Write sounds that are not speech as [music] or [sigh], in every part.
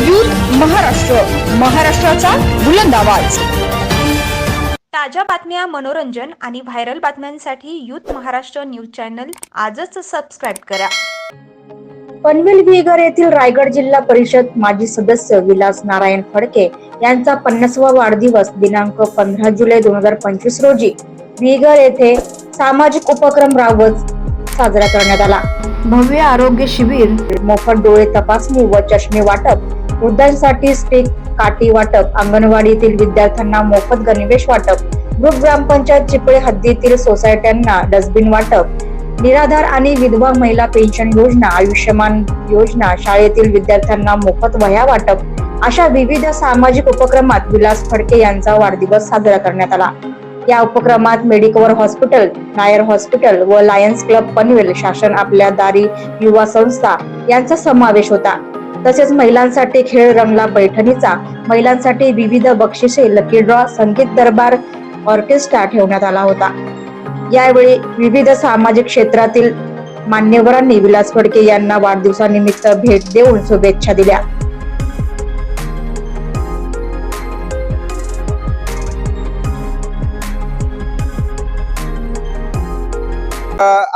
Youth Maharashtra महाराष्ट्राचा बुलंद आवाज. ताज्या बातम्या मनोरंजन आणि व्हायरल बातम्यांसाठी यूथ महाराष्ट्र न्यूज चॅनल आजच सबस्क्राईब करा. पनवेल विगर येथील रायगड जिल्हा परिषद माजी सदस्य विलास नारायण फडके यांचा पन्नासवा वाढदिवस दिनांक पंधरा जुलै दोन हजार पंचवीस रोजी विगर येथे सामाजिक उपक्रम राबवत साजरा करण्यात आला. भव्य आरोग्य शिबिर मोफत डोळे तपासणी व चष्मे वाटप वृद्धांसाठी स्टिक काठी वाटप अंगणवाडीतील विद्यार्थ्यांना मोफत गणवेश वाटप ग्रुप ग्रामपंचायत चिपळे हद्दीतील सोसायट्यांना डस्टबिन वाटप निराधार आणि विधवा महिला पेन्शन योजना आयुष्यमान योजना शाळेतील विद्यार्थ्यांना मोफत वह्या वाटप अशा विविध सामाजिक उपक्रमात विलास फडके यांचा वाढदिवस साजरा करण्यात आला. या उपक्रमात मेडिकवर हॉस्पिटल नायर हॉस्पिटल व लायन्स क्लब पनवेल शासन आपल्या दारी युवा संस्था यांचा समावेश होता. तसेच महिलांसाठी खेळ रंगला पैठणीचा. महिलांसाठी विविध बक्षिसे लकी ड्रॉ संगीत दरबार ऑर्केस्ट्रा ठेवण्यात आला होता. यावेळी विविध सामाजिक क्षेत्रातील मान्यवरांनी विलास फडके यांना वाढदिवसानिमित्त भेट देऊन शुभेच्छा दिल्या.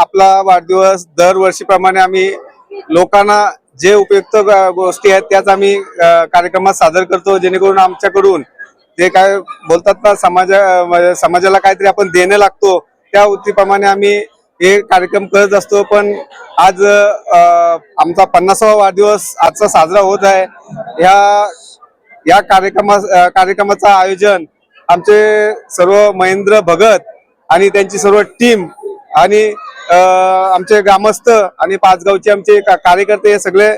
आपला वाढदिवस दरवर्षीप्रमाणे आम्ही लोकांना जे उपयुक्त गोष्टी आहेत त्याच आम्ही कार्यक्रमात सादर करतो जेणेकरून आमच्याकडून जे काय बोलतात ना समाजा समाजाला काहीतरी आपण देणं लागतो त्या वृत्तीप्रमाणे आम्ही हे कार्यक्रम करत असतो. पण आज आमचा पन्नासावा वाढदिवस आजचा साजरा होत आहे. ह्या या कार्यक्रमा कार्यक्रमाचं आयोजन आमचे सर्व महेंद्र भगत आणि त्यांची सर्व टीम आणि आमचे ग्रामस्थ आणि पाचगावचे आमचे कार्यकर्ते हे सगळे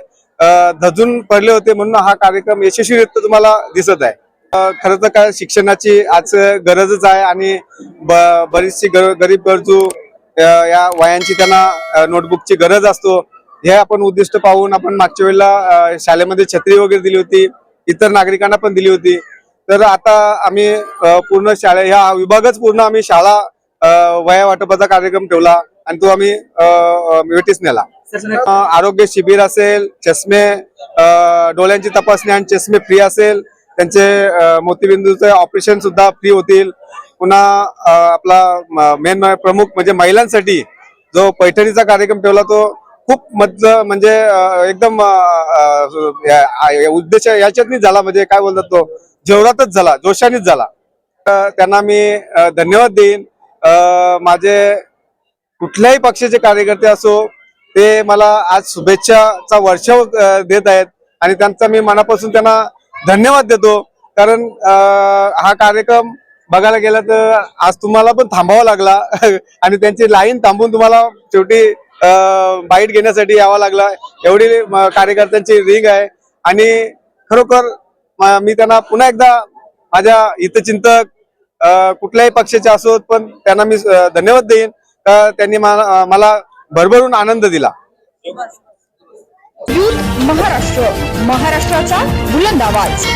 धजून पडले होते म्हणून हा कार्यक्रम यशस्वीरित्या तुम्हाला दिसत आहे. खर खरं तर काय शिक्षणाची आज गरजच आहे आणि बरीचशी गर- गरीब गरजू या वयांची त्यांना नोटबुकची गरज असतो. हे आपण उद्दिष्ट पाहून आपण मागच्या वेळेला शाळेमध्ये छत्री वगैरे दिली होती इतर नागरिकांना पण दिली होती. तर आता आम्ही पूर्ण शाळे ह्या विभागच पूर्ण आम्ही शाळा वया वाटपाचा कार्यक्रम ठेवला. आणि तो आम्ही अ, वेटीस नेला. आरोग्य शिबिर असेल चष्मे डोळ्यांची तपासणी आणि चष्मे फ्री असेल त्यांचे मोतीबिंदूचे ऑपरेशन सुद्धा फ्री होतील. पुन्हा आपला मेन प्रमुख म्हणजे महिलांसाठी जो पैठणीचा कार्यक्रम ठेवला तो खूप मज म्हणजे एकदम उद्देश याच्यातनीच झाला म्हणजे काय बोलतात तो जेवरातच झाला जोशानेच झाला. त्यांना मी धन्यवाद देईन. माझे कुठल्याही पक्षाचे कार्यकर्ते असो ते मला आज शुभेच्छाचा वर्षाव देत आहेत आणि त्यांचा मी मनापासून त्यांना धन्यवाद देतो. कारण हा कार्यक्रम बघायला गेला तर आज तुम्हाला पण थांबावा लागला [laughs] आणि त्यांची लाईन थांबून तुम्हाला शेवटी बाईट घेण्यासाठी यावा लागला. एवढी कार्यकर्त्यांची रिंग आहे. आणि खरोखर मी त्यांना पुन्हा एकदा माझ्या हितचिंतक कुठल्याही पक्षाचे असोत पण त्यांना मी धन्यवाद देईन. तर त्यांनी मला मला भरभरून आनंद दिला. महाराष्ट्र महाराष्ट्राचा बुलंद आवाज.